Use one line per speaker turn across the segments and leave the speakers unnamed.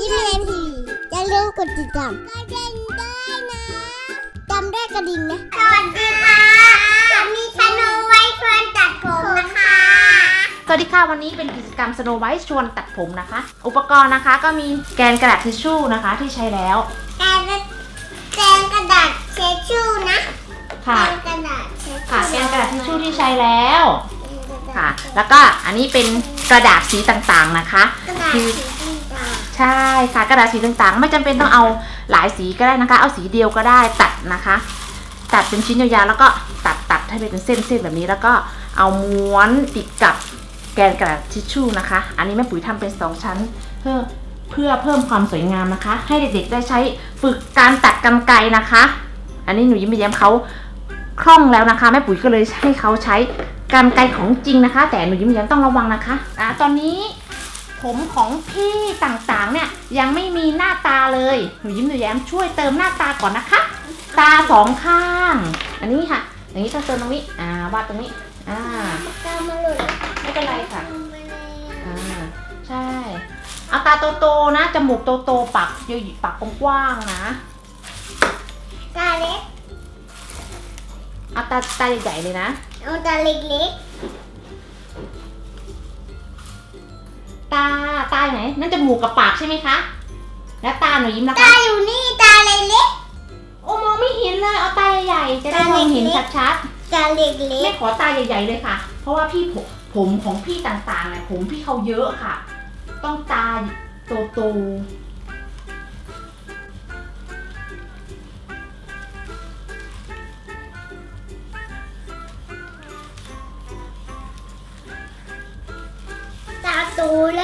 ยิ้มเรียนทีอย่าลืมกดติดตามกระดิ่งด้วยนะจำได้กระดิ่งนะสวัสดีค่ะจะมีชโนไว้ชวนตัดผมนะคะ
สวัสดีค่ะวันนี้เป็นกิจกรรม Snow White ชวนตัดผมนะคะ อุปกรณ์นะคะก็มีแกนกระดาษทิชชู่นะคะที่ใช้แล้ว
แกนแกนกระดาษเช็ดชู่นะ
ค่ะ
แกนกระดาษเช็ดชู่
ค่ะแกนกระดาษทิชชู่ที่ใช้แล้ว
ค่ะ
ค่ะ แล้วก็อันนี้เป็นกระดาษสีต่างๆนะคะ
กระดาษสีต่าง
ใช่ค่ะกระดาษสีต่างๆ ไม่จำเป็นต้องเอาหลายสีก็ได้นะคะ เอาสีเดียวก็ได้ตัดนะคะ ตัดเป็นชิ้นยาวๆแล้วก็ตัดตัดให้เป็นเส้นๆแบบนี้แล้วก็เอาม้วนติดกับแกนกระดาษทิชชู่นะคะ อันนี้แม่ปุ๋ยทำเป็นสองชั้น เพื่อเพื่อเพิ่มความสวยงามนะคะ ให้เด็กๆได้ใช้ฝึกการตัดกรรไกรนะคะ อันนี้หนูยิ้มไปแย้มเขาคล่องแล้วนะคะแม่ปุ๋ยก็เลยให้เขาใช้กรรไกรของจริงนะคะ แต่หนูยิ้มแย้มต้องระวังนะคะอะตอนนี้ ผมของพี่ต่างๆ เนี่ยยังไม่มีหน้าตาเลยหนูยิ้มหนูแย้มช่วยเติมหน้าตาก่อนนะคะ ตาสองข้าง อันนี้ค่ะ อย่างนี้ต้องเติมตรงนี้อ่าวาดตรงนี้อ่า
ๆตามมาหลุด
ไม่เป็นไรค่ะอ่าใช่เอาตาโตๆนะจมูกโตๆปากยาวๆปากกว้างๆนะ
ตาเล็ก
เอาตาตาใหญ่ๆเลยนะ
เอาตาเล็ก
ตาตาอยู่ไหนนั่นจมูกกับปากใช่ไหมคะ แล้วตาหนูยิ้มนะ
ๆ
คะ
ตาอยู่นี่ตาเล็ก
โอ้มองไม่เห็นเลยเอาตาใหญ่ๆจะได้มองเห็นชัดๆ
ๆตาเล็
แม่
ก
ขอตาใหญ่ ๆเลยค่ะ เพราะว่าพี่ผมผมของพี่ต่างๆเนี่ยผมพี่เขาเยอะค่ะ ต้องตาโต
ๆตาโตแล้ว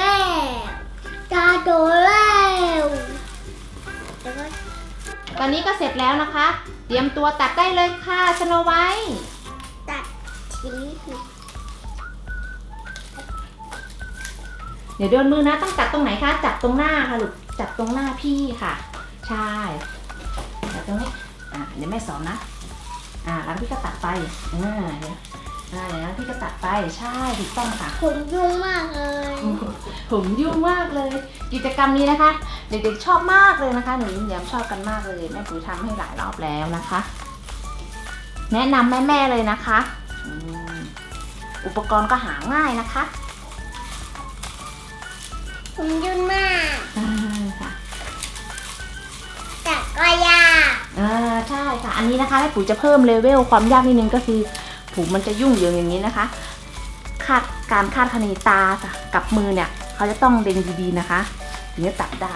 ต
อนนี้ก็เสร็จแล้วนะคะ เตรียมตัวตัดได้เลยค่ะสโนไว้
ตัดทิ้ง
เดี๋ยวโดนมือนะต้องตัดตรงไหนคะ จับตรงหน้าค่ะลูกจับตรงหน้าพี่ค่ะ ใช่จับตรงนี้อ่าเดี๋ยวแม่สอนนะ อ่าแล้วพี่ก็ตัดไปอ่าเดี๋ยวอ่าเดี๋ยวนะพี่ก็ตัดไปใช่ถูกต้องค่ะ
ผมยุ่งมากเลย
ผมยุ่งมากเลย กิจกรรมนี้นะคะ เด็กๆชอบมากเลยนะคะหนูยิ้มแย้มชอบกันมากเลยแม่ปุ๋ยทำให้หลายรอบแล้วนะคะ แนะนำแม่ๆเลยนะคะอืมอุปกรณ์ก็หาง่ายนะคะ
ผมยุ่งมาก
อ่าค่ะ
แต่ก็ยาก
อ่าใช่ค่ะ อันนี้นะคะแม่ปุ๋ยจะเพิ่มเลเวลความยากนิดนึงก็คือผมมันจะยุ่งเหยิงอย่างนี้นะคะ คาดการคาดคะเนตากับมือเนี่ย เขาจะต้องเล็งดีๆนะคะถึงจะตัดได้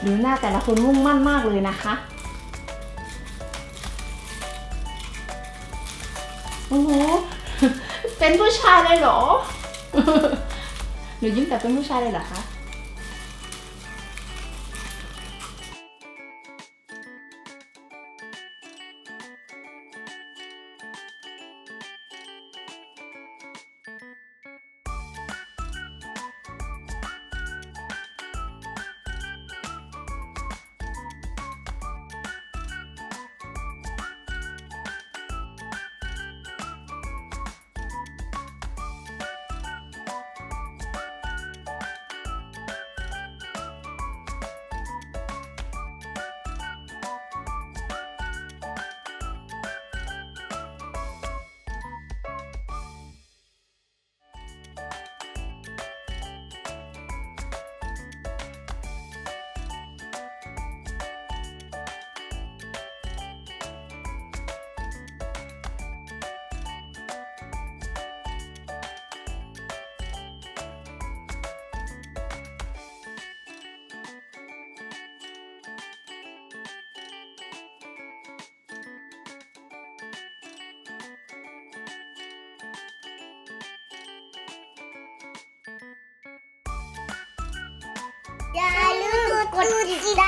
หรือหน้าแต่ละคนมุ่งมั่นมากเลยนะคะโอ้โหเป็นผู้ชายเลยเหรอ หนูยิ้มแต่เป็นผู้ชายเลยเหรอคะ
กดติดตาม